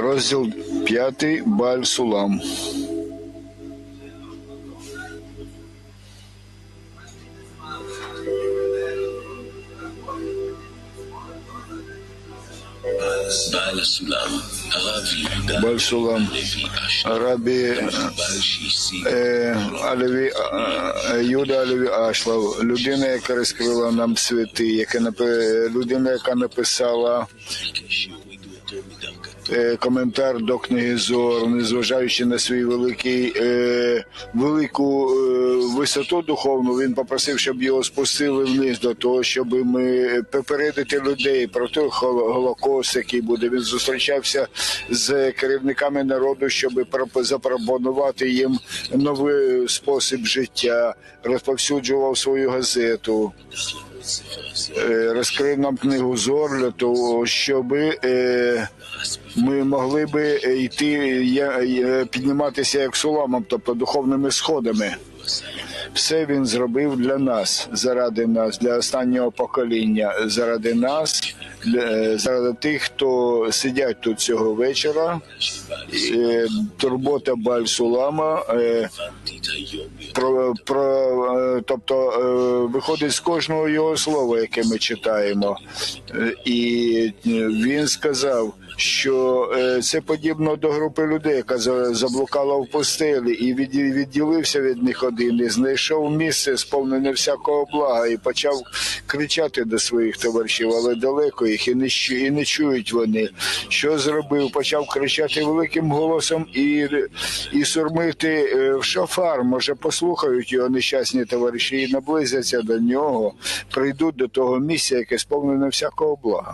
Розділ 5. Баль Сулам. Бальсулам, Рабі е, Алеві, е, е, Юда Алеві Ашлав, людина, яка розкрила нам святи, яка людина, яка написала Е, коментар до книги Зор, незважаючи на свій великий е, велику е, висоту духовну, він попросив, щоб його спустили вниз до того, щоб ми попередити людей про той голокост, який буде. Він зустрічався з керівниками народу, щоб запропонувати їм новий спосіб життя, розповсюджував свою газету. Розкрив нам книгу Зорля, того, щоб е, ми могли би е, йти підніматися як суламом, тобто духовними сходами. Все він зробив для нас, заради нас, для останнього покоління, заради нас, для, е, заради тих, хто сидять тут цього вечора. Е, турбота Баль-Сулама, про, про, тобто виходить з кожного його слова, яке ми читаємо, і він сказав що е, це подібно до групи людей, яка за- заблукала в пустелі, і від- відділився від них один, і знайшов місце, сповнене всякого блага, і почав кричати до своїх товаришів, але далеко їх і не, і не чують вони. Що зробив? Почав кричати великим голосом і, і сурмити е, в шофар. Може, послухають його нещасні товариші і наблизяться до нього, прийдуть до того місця, яке сповнене всякого блага.